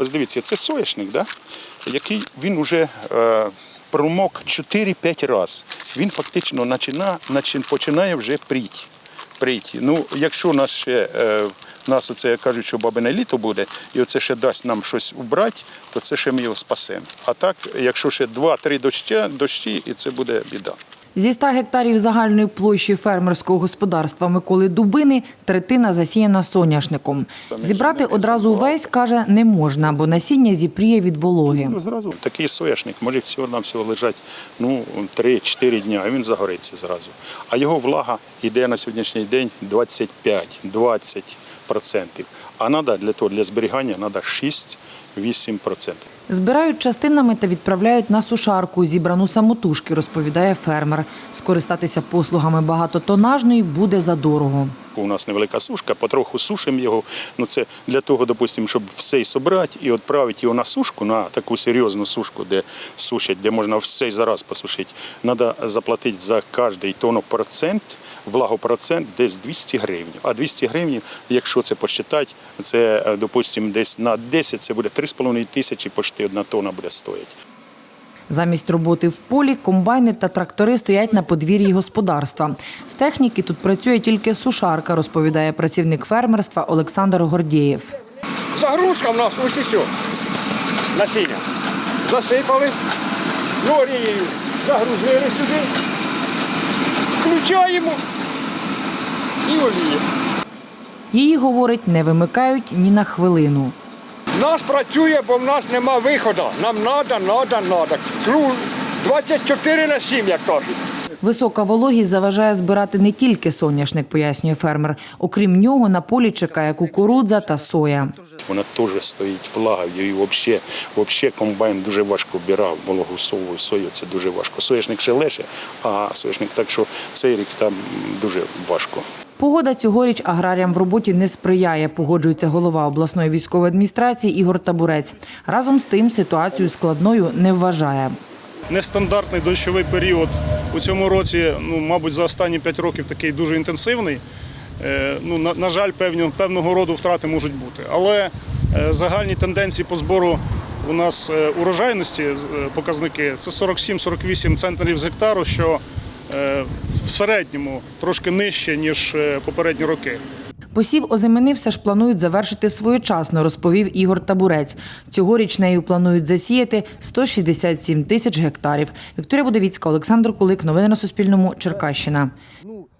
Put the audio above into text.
Ось дивіться, це соняшник, да? який він вже е, промок 4-5 разів. Він фактично починає, начин- починає вже пріти. прийти. Ну, якщо нас ще е, нас оце як кажуть, що бабине літо буде, і оце ще дасть нам щось убрати, то це ще ми його спасемо. А так, якщо ще 2-3 дощі, дощі, і це буде біда. Зі 100 гектарів загальної площі фермерського господарства Миколи Дубини третина засіяна соняшником. Зібрати одразу весь, каже, не можна, бо насіння зіпріє від вологи. Ну, зразу такий соняшник може всього на всього лежати ну, 3-4 дня, і він загориться зразу. А його влага йде на сьогоднішній день 25-20%. А надо для того, для зберігання треба 6-8%. Збирають частинами та відправляють на сушарку, зібрану самотужки, розповідає фермер. Скористатися послугами багатотонажної буде задорого. У нас невелика сушка, потроху сушимо його. Ну це для того, допустимо, щоб все і собрати і відправити його на сушку, на таку серйозну сушку, де сушать, де можна все зараз посушити. Треба заплатити за кожний тонну процент, влагопроцент десь 200 гривень. А 200 гривень, якщо це посчитати, це, е, допустимо, десь на 10, це буде 3,5 тисячі, почти одна тонна буде стоїти. Замість роботи в полі комбайни та трактори стоять на подвір'ї господарства. З техніки тут працює тільки сушарка, розповідає працівник фермерства Олександр Гордєєв. Загрузка в нас ось і все. Насіння. Засипали, лорією загрузили сюди, включаємо і оліємо. Її, говорить, не вимикають ні на хвилину. Нас працює, бо в нас нема виходу. Нам треба, треба, треба. 24 на 7, як кажуть. Висока вологість заважає збирати не тільки соняшник, пояснює фермер. Окрім нього, на полі чекає кукурудза та соя. Вона теж стоїть влагою і взагалі, взагалі комбайн дуже важко вбирав вологу сову, сою, це дуже важко. Соняшник ще легше, а соняшник так що цей рік там дуже важко. Погода цьогоріч аграріям в роботі не сприяє, погоджується голова обласної військової адміністрації Ігор Табурець. Разом з тим ситуацію складною не вважає. Нестандартний дощовий період у цьому році, ну, мабуть, за останні 5 років такий дуже інтенсивний. Е, Ну, на, на жаль, певні, певного роду втрати можуть бути. Але е, загальні тенденції по збору у нас е, урожайності показники це 47-48 центнерів з гектару, що в середньому трошки нижче, ніж попередні роки. Посів озимини все ж планують завершити своєчасно, розповів Ігор Табурець. Цьогоріч нею планують засіяти 167 тисяч гектарів. Вікторія Будовіцька, Олександр Кулик. Новини на Суспільному. Черкащина.